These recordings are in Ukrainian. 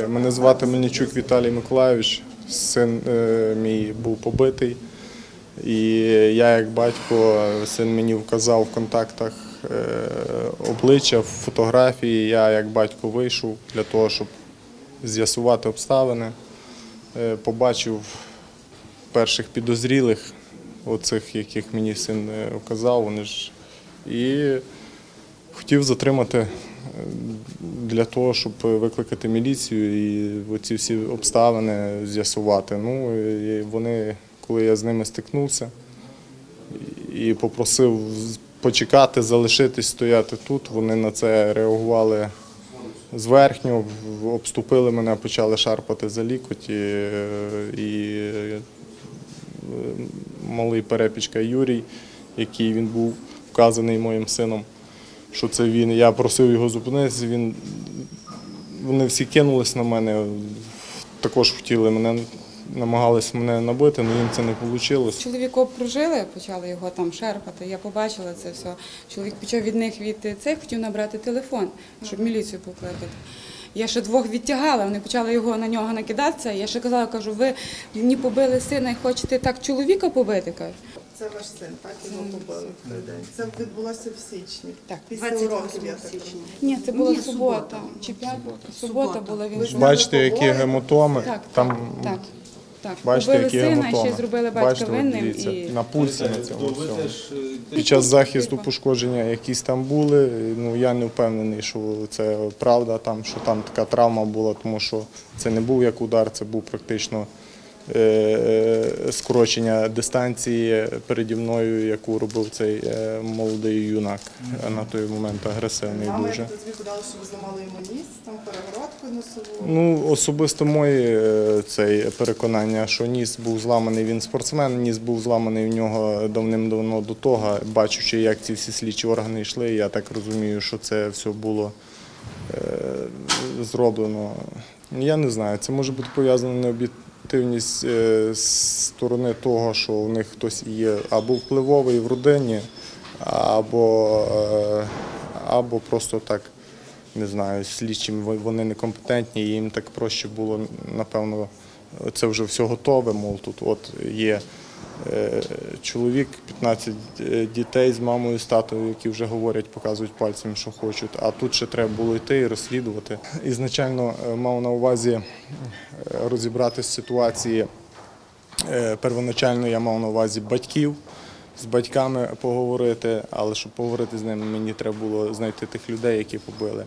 Е, Мене звати Мельничук Віталій Миколайович. Син е, мій був побитий. І я, як батько, син мені вказав в контактах е, обличчя, фотографії. Я, як батько, вийшов для того, щоб з'ясувати обставини. Побачив перших підозрілих, оцих, яких мені син вказав, вони ж. І хотів затримати для того, щоб викликати міліцію і оці всі обставини з'ясувати. Ну, і вони, коли я з ними стикнувся і попросив почекати, залишитись, стояти тут, вони на це реагували зверхньо, обступили мене, почали шарпати за лікоть. І, е, і е, малий перепічка Юрій, який він був вказаний моїм сином, що це він. Я просив його зупинитися. Він, вони всі кинулись на мене, також хотіли мене, намагалися мене набити, але їм це не вийшло. Чоловіка обкружили, почали його там шерпати. Я побачила це все. Чоловік почав від них від цих, хотів набрати телефон, щоб міліцію покликати. Я ще двох відтягала, вони почали його на нього накидатися. Я ще казала, кажу, ви мені побили сина і хочете так чоловіка побити? Це ваш син, так? Його побили в той день. Це відбулося в січні. Так. Після уроків, я так розумію. Ні, це була субота. Чи п'ята? Субота була він. Бачите, які гематоми. Так, Там, так. Так, Бачите, побили які сина і гематоми. ще зробили батька Бачите, от винним. дивіться, І... на пульсі на цьому всьому. Під час захисту пошкодження якісь там були. Ну я не впевнений, що це правда, там що там така травма була, тому що це не був як удар, це був практично е, скорочення дистанції переді мною, яку робив цей е, молодий юнак на той момент агресивний Мама, дуже. як тобі подала, що ви зламали йому ніс, там перегородку носову. Ну, особисто моє е, це переконання, що ніс був зламаний, він спортсмен, ніс був зламаний в нього давним-давно до того. Бачучи, як ці всі слідчі органи йшли, я так розумію, що це все було е, зроблено. Я не знаю, це може бути пов'язано необ'єктивність е, з сторони того, що у них хтось є або впливовий в родині, або, е, або просто так не знаю, слідчим вони некомпетентні, і їм так проще було, напевно, це вже все готове. Мов тут от є чоловік, 15 дітей з мамою, з татою, які вже говорять, показують пальцем, що хочуть. А тут ще треба було йти і розслідувати. Ізначально е, мав на увазі е, розібратися з ситуації. Е, Первоначально я мав на увазі батьків, з батьками поговорити, але щоб поговорити з ними, мені треба було знайти тих людей, які побили.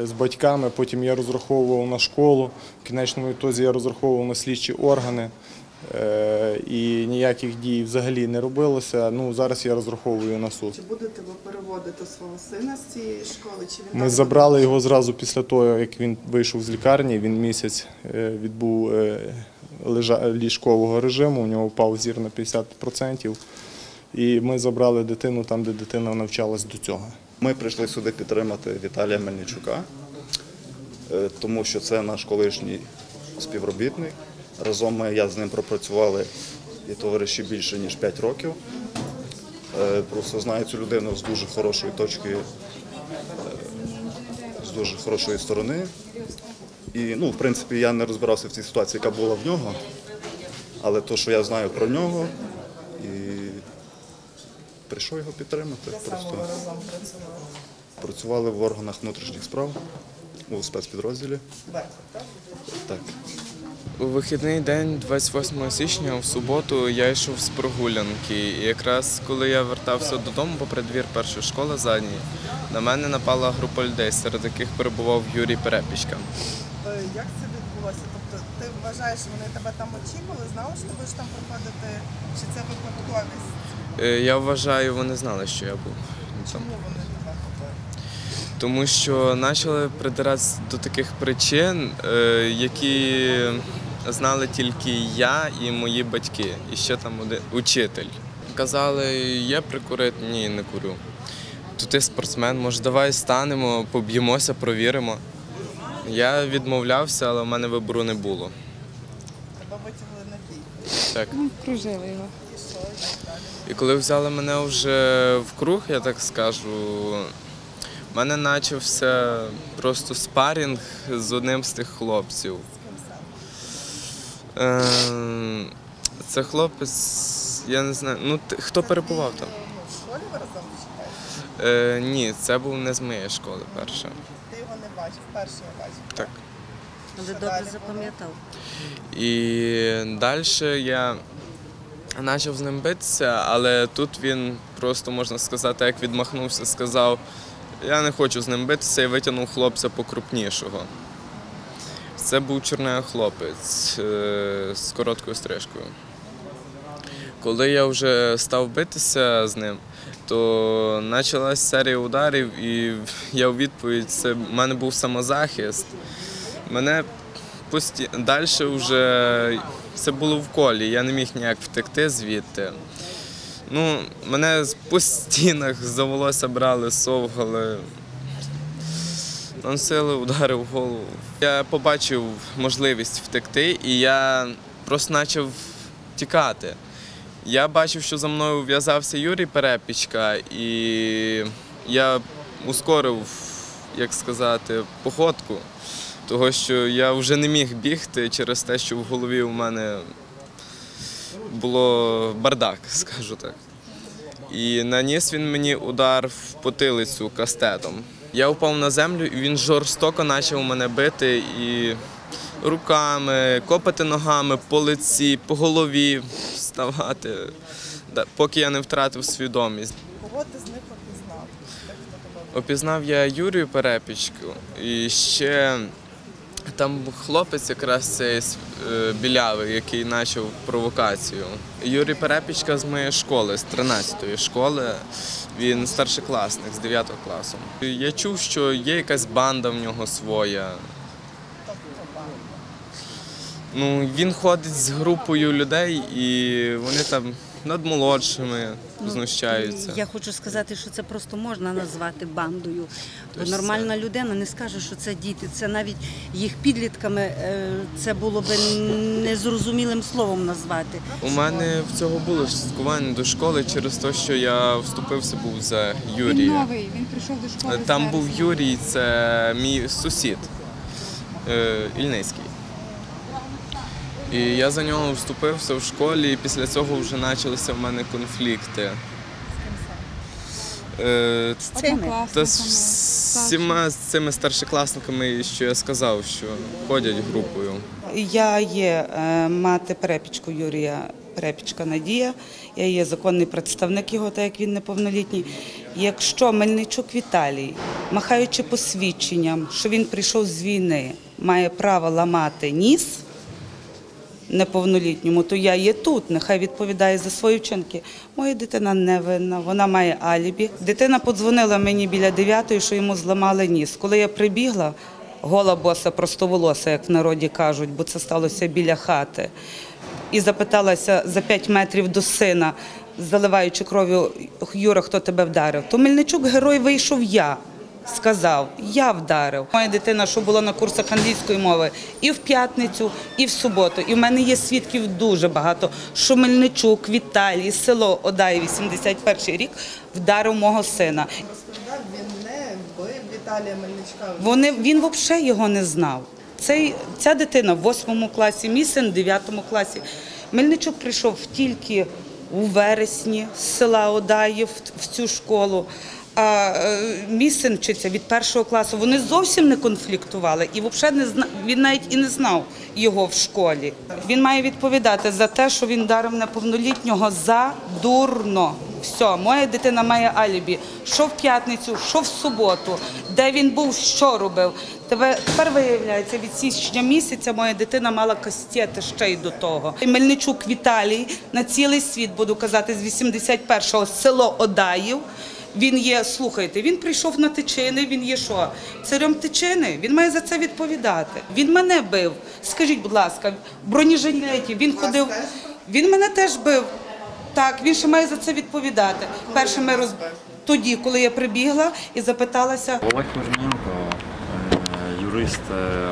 Е, З батьками, потім я розраховував на школу, в кінечному ітозі я розраховував на слідчі органи. Е, І ніяких дій взагалі не робилося. Ну, зараз я розраховую на суд. Чи будете ви переводити свого сина з цієї школи? Чи він Ми забрали його зразу після того, як він вийшов з лікарні. Він місяць е, відбув е, ліжкового режиму, у нього впав зір на 50%. І ми забрали дитину там, де дитина навчалась до цього. Ми прийшли сюди підтримати Віталія Мельничука, тому що це наш колишній співробітник. Разом ми, я з ним пропрацювали і товариші більше ніж 5 років. Е, Просто знаю цю людину з дуже хорошої точки, е, з дуже хорошої сторони. І, ну, в принципі, я не розбирався в цій ситуації, яка була в нього, але то, що я знаю про нього, і прийшов його підтримати. Просто працювали? в органах внутрішніх справ у спецпідрозділі. Так? У вихідний день, 28 січня, в суботу, я йшов з прогулянки. І якраз коли я вертався додому попри двір першої школи задньої, на мене напала група людей, серед яких перебував Юрій Перепічка. Е, Як це відбулося? Тобто ти вважаєш, вони тебе там очікували, знали, що ти будеш там проходити, чи це випадковість? Е, Я вважаю, вони знали, що я був. Чому вони? Тому що почали придиратися до таких причин, е, які знали тільки я і мої батьки, і ще там один учитель. Казали, є прикурити? Ні, не курю. То ти спортсмен, може, давай станемо, поб'ємося, провіримо. Я відмовлявся, але в мене вибору не було. Тебе витягли на бій. Так. Ну, Кружили його. І коли взяли мене вже в круг, я так скажу, У мене почався просто спарінг з одним з тих хлопців. Е, Це хлопець, я не знаю, ну хто перебував там? Ну, в школі ви разом? Е, ні, це був не з моєї школи перша. Ти його не бачив, перший я бачив. Так. Але добре запам'ятав. І далі я почав з ним битися, але тут він просто, можна сказати, як відмахнувся, сказав, я не хочу з ним битися і витягнув хлопця покрупнішого. Це був чорний хлопець е, з короткою стрижкою. Коли я вже став битися з ним, то почалась серія ударів, і я у відповідь це в мене був самозахист. Мене пості... далі вже це було в колі, я не міг ніяк втекти звідти. Ну, мене по стінах за волосся брали, совгали. Наносили удари в голову. Я побачив можливість втекти, і я просто почав тікати. Я бачив, що за мною в'язався Юрій Перепічка, і я ускорив, як сказати, походку, того що я вже не міг бігти через те, що в голові у мене було бардак, скажу так. І наніс він мені удар в потилицю кастетом. Я впав на землю, і він жорстоко почав мене бити і руками, копати ногами по лиці, по голові вставати, поки я не втратив свідомість. Кого ти з них опізнав? Опізнав я Юрію Перепічку і ще там хлопець якраз цей е, білявий, який почав провокацію. Юрій Перепічка з моєї школи, з 13-ї школи. Він старшокласник з 9 класу. Я чув, що є якась банда в нього своя. Ну, він ходить з групою людей і вони там над молодшими знущаються. Я хочу сказати, що це просто можна назвати бандою. Бо Тож нормальна людина не скаже, що це діти. Це навіть їх підлітками е, це було би незрозумілим словом назвати. У мене в цього було часткування до школи через те, що я вступився був за Він новий, він прийшов до школи. Там був. Юрій, це мій сусід е, Ільницький. І я за нього вступився в школі, і після цього вже почалися в мене конфлікти. Е, Та з всіма з цими старшокласниками, що я сказав, що ходять групою. Я є е, мати перепічку Юрія Перепічка Надія. Я є законний представник його, так як він неповнолітній. Якщо Мельничук Віталій, махаючи посвідченням, що він прийшов з війни, має право ламати ніс неповнолітньому, то я є тут. Нехай відповідає за свої вчинки. Моя дитина не винна, вона має алібі. Дитина подзвонила мені біля 9, що йому зламали ніс. Коли я прибігла, гола боса, простоволоса, як в народі кажуть, бо це сталося біля хати. І запиталася за 5 метрів до сина, заливаючи кров'ю, Юра, хто тебе вдарив. То Мельничук герой вийшов я. Сказав, я вдарив. Моя дитина, що була на курсах англійської мови, і в п'ятницю, і в суботу. І в мене є свідків дуже багато, що Мельничук, Віталій, село Одай, 81 рік, вдарив мого сина. він не бив Віталія Мельничка. Вони, він взагалі його не знав. Цей, ця дитина в 8 класі, мій син в 9 класі. Мельничук прийшов тільки у вересні з села Одаїв в цю школу. А е, мій син вчиться від першого класу. Вони зовсім не конфліктували і взагалі не зна... він навіть і не знав його в школі. Він має відповідати за те, що він дарив неповнолітнього за дурно. Все, моя дитина має алібі. Що в п'ятницю, що в суботу, де він був, що робив. Тебе тепер виявляється, від січня місяця моя дитина мала кастети ще й до того. Мельничук Віталій на цілий світ буду казати з 81-го село Одаїв. Він є, слухайте, він прийшов на тичини, він є що? Царем тичини, він має за це відповідати. Він мене бив. Скажіть, будь ласка, в бронежилеті він ходив. Він мене теж бив. Так, він ще має за це відповідати. Перше ми роз... тоді, коли я прибігла і запиталася. Олег Корнієнко, е, юрист, е,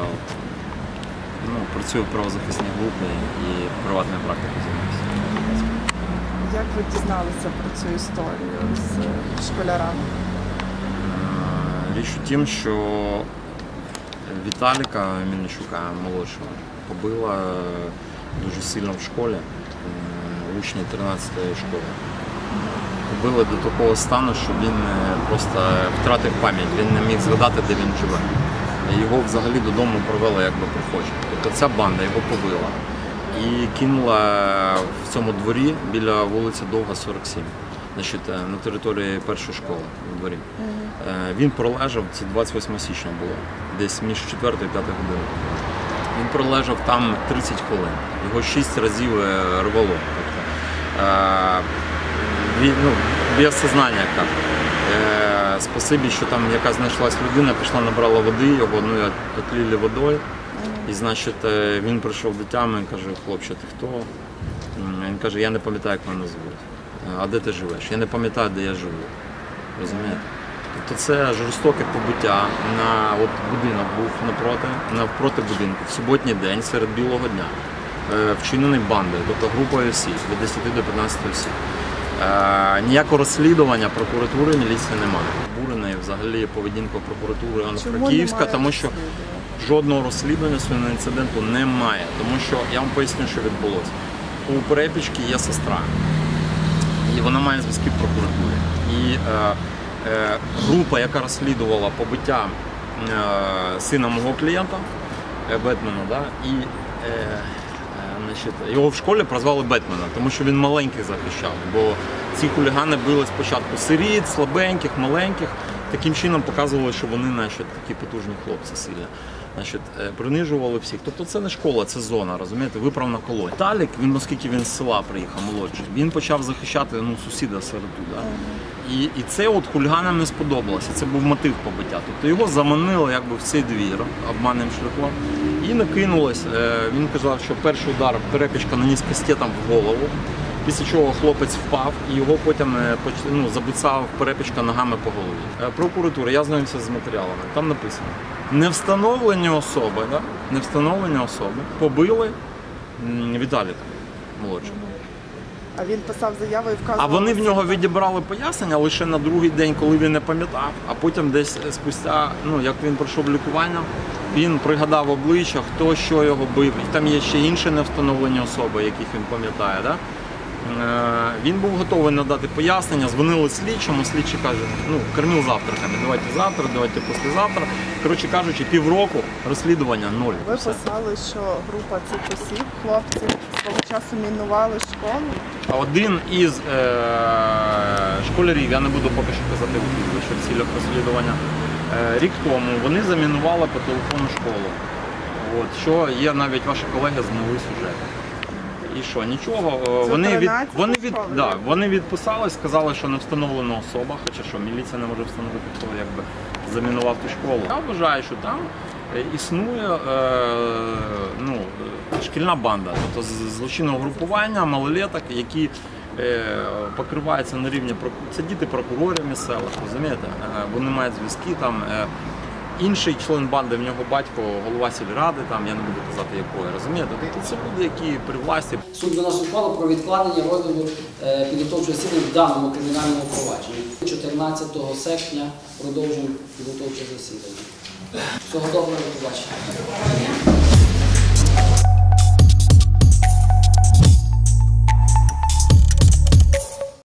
ну, працює в правозахисній групі і приватною практикою займається. Як ви дізналися про цю історію з школярами? Е, Річ у тім, що Віталіка Мельничука молодшого побила е, дуже сильно в школі, е, учні 13-ї школи. Побили до такого стану, що він просто втратив пам'ять, він не міг згадати, де він живе. Його взагалі додому провели якби прохожі. Тобто ця банда його побила і кинула в цьому дворі біля вулиці Довга, 47. Значить, е, на території першої школи у дворі. Е, Він пролежав, це 28 січня було, десь між 4 і 5 годиною. Він пролежав там 30 хвилин. Його 6 разів е, рвало. Тобто, він, ну, без сознання, як. Спасибі, що там якась знайшлась людина, пішла, набрала води, його ну, отлили водою. І значить, е, він прийшов до тями і каже, хлопче, ти хто? Він каже, я не пам'ятаю, як мене звуть. «Е, А де ти живеш? Я не пам'ятаю, де я живу. Розумієте? Тобто це жорстоке побиття на от будинок був напроти, навпроти будинку, в суботній день серед білого дня. Е, Вчинений бандою, тобто групою осіб від 10 до 15 осіб. Ніякого розслідування прокуратури міліції немає. Бурений взагалі поведінка прокуратури Івано-Франківська, тому що жодного розслідування свого інциденту немає. Тому що я вам поясню, що відбулося. У перепічки є сестра, і вона має зв'язки в прокуратурі. І е, е, група, яка розслідувала побиття е, сина мого клієнта е, Бетмена, да, і е, е, значить, його в школі прозвали Бетмена, тому що він маленьких захищав. Бо ці хулігани били спочатку сиріт, слабеньких, маленьких. Таким чином показували, що вони значить, такі потужні хлопці сильні. Значить, е, принижували всіх. Тобто це не школа, це зона, розумієте, виправна колонія. Талік, він, оскільки він з села приїхав молодший, він почав захищати ну, сусіда серед да? І, і це от хуліганам не сподобалося. Це був мотив побиття. Тобто його заманили якби в цей двір обманним шляхом і накинулось. Е, Він казав, що перший удар перепічка наніс кастетом в голову. Після чого хлопець впав і його потім е, ну, забицав перепічка ногами по голові. Е, Прокуратура, я знайомився з матеріалами. Там написано: не встановлені особи, да? не встановлені особи побили Віталіка молодшого. А він писав заяву і вказував. А вони в нього відібрали пояснення лише на другий день, коли він не пам'ятав, а потім десь спустя, ну як він пройшов лікування, він пригадав обличчя, хто що його бив. І там є ще інші невстановлені особи, яких він пам'ятає. Да? Е, Він був готовий надати пояснення, дзвонили слідчому, слідчий каже, ну, кормив завтраками, давайте завтра, давайте післязавтра. Коротше кажучи, півроку розслідування ноль. Ви писали, що група цих осіб, хлопців, свого часу мінували школу. Один із е, школярів, я не буду поки що казати прізвище в цілях розслідування. Е, рік тому вони замінували по телефону школу. От, що є навіть ваші колеги зняли сюжет. І що, нічого, е, вони, від, вони, від, да, вони відписались, сказали, що не встановлена особа, хоча що міліція не може встановити, хто якби замінував ту школу. Я вважаю, що там е, існує е, ну, шкільна банда, тобто злочинного групування малолеток, які е, покриваються на рівні це діти прокурорів місцевих, розумієте? Е, Вони мають зв'язки там. е, Інший член банди, в нього батько, голова сільради, там я не буду казати якої, розумієте? Тобто це люди, які при власті Суд виносить ухвалу про відкладення розгляду е, підготовчого засідання в даному кримінальному провадженні. 14 серпня продовжуємо підготовче засідання. Всього доброго, до побачення.